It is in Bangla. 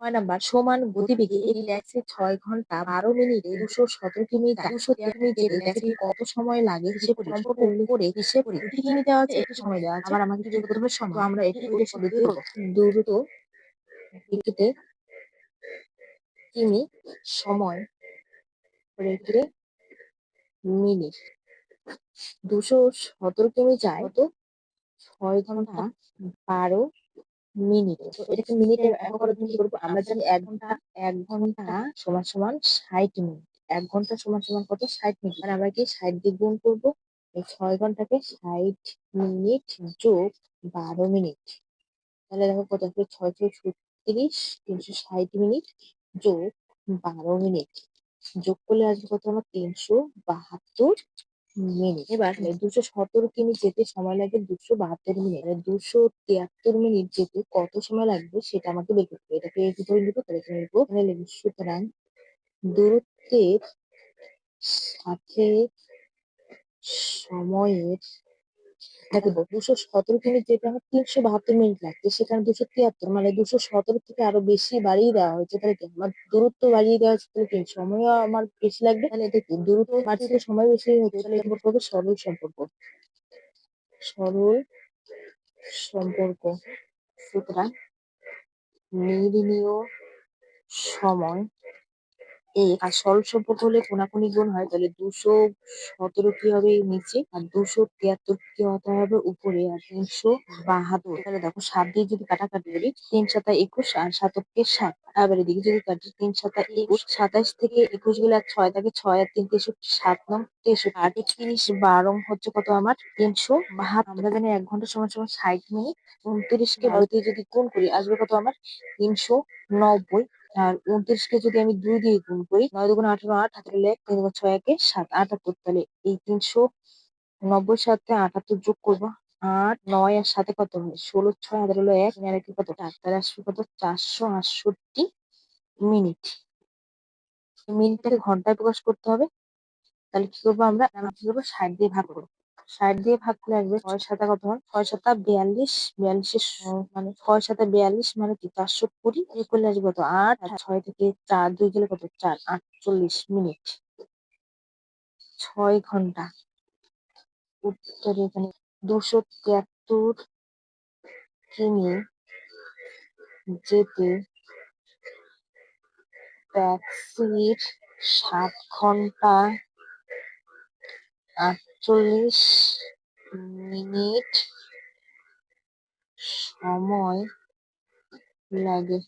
ছয় নাম্বার সমান গতিবেগে এই ট্যাক্সি ছয় ঘণ্টা বারো মিনিটে দুশো সতেরো কিমি দুশো কিমি যেতে ট্যাক্সি কত সময় লাগে হিসেব সম্পর্ক উল্লেখ করে হিসেব করি দুটি কিমি দেওয়া আছে একটু সময় দেওয়া আছে। আবার আমাকে কিছু প্রথমে সময় তো আমরা এটি করে দিয়ে করব। দ্রুত গতিতে কিমি সময় রেখে মিনিট দুশো সতেরো কিমি যায় তো ছয় ঘণ্টা বারো মিনিট। তো এটাকে কি করব? আমরা জানি এক ঘণ্টা এক ঘণ্টা সমান সমান ষাট মিনিট। এক ঘণ্টা সমান সমান কত? ষাট মিনিট। মানে আমরা কি ষাট দিয়ে গুণ করব? এই ছয় ঘন্টাকে ষাট মিনিট যোগ বারো মিনিট। তাহলে দেখো কত আসবে? ছয় ছয় ছত্রিশ তিনশো ষাট মিনিট যোগ বারো মিনিট। যোগ করলে আসবে কত? আমার তিনশো বাহাত্তর। মিনিট। এবার দুশো সতেরো কিমি যেতে সময় লাগে দুশো বাহাত্তর মিনিট। এবার দুশো তিয়াত্তর মিনিট যেতে কত সময় লাগবে সেটা আমাকে বের করতে হবে। এটাকে করে নিবো তাহলে নিবো তাহলে সুতরাং দূরত্বের সাথে সময়ের দেখো দুশো সতেরো মিনিট যেটা আমার তিনশো বাহাত্তর মিনিট লাগছে সেখানে দুশো তিয়াত্তর মানে দুশো সতেরো থেকে আরও বেশি বাড়িয়ে দেওয়া হয়েছে। তাহলে কি আমার দূরত্ব বাড়িয়ে দেওয়া হচ্ছে তাহলে কি সময়ও আমার বেশি লাগবে? তাহলে এটা কি দূরত্ব বাড়ছে সময় বেশি হচ্ছে তাহলে সম্পর্ক হবে সরল সম্পর্ক? সরল সম্পর্ক। সুতরাং নির্ণীয় সময় এক আর সরল সম্পর্ক হলে কোনাকুনি গুণ হয়, তাহলে দুশো সতেরো কি হবে নিচে? আর দুশো তিয়াত্তর কি হতে হবে উপরে? আর তিনশো বাহাত্তর তাহলে দেখো সাত দিয়ে যদি কাটাকাটি করি, তিন সাতা একুশ আর সাতকে সাত। আবার এদিকে যদি কাটি তিন সাতা একুশ, সাতাশ থেকে একুশ গেলে ছয় থাকে ছয় আর তিন তেষট্টি, সাত নং তেষট্টি। আর একত্রিশ বারো হচ্ছে কত আমার? তিনশো বাহাত্তর। আমরা জানি এক ঘণ্টা সময় সময় ষাট মিনিট। বারো দিয়ে যদি গুণ করি, আসবে কত আমার? তিনশো নব্বই। আর উনত্রিশকে যদি আমি দুই দিয়ে গুণ করি, নয় দুগুণ আঠারো, আট হাতের লেখ, তিন ছয়, একে সাত, আটাত্তর। তাহলে এই তিনশো নব্বই সাথে আটাত্তর যোগ করব আট নয় আর সাথে কত? হয় ষোলো ছয় হাতের হলো এক আর একে কত? তাহলে আসবে কত? চারশো আটষট্টি মিনিট। মিনিটটাকে ঘন্টায় প্রকাশ করতে হবে। তাহলে কি করব আমরা? কি করব? ষাট দিয়ে ভাগ করব। ষাট দিয়ে ভাগ করে আসবে ছয় সাতা কত হয়? ছয় সাতা বিয়াল্লিশ। বিয়াল্লিশের মানে ছয় সাতা বিয়াল্লিশ মানে কি? চারশো কুড়ি। এই করলে আসবে কত? আট। আর ছয় থেকে চার দুই গেলে কত? চার। আটচল্লিশ মিনিট। ছয় ঘণ্টা। উত্তর এখানে দুশো তিয়াত্তর কিমি যেতে ট্যাক্সির সাত ঘণ্টা আটচল্লিশ মিনিট সময় লাগে।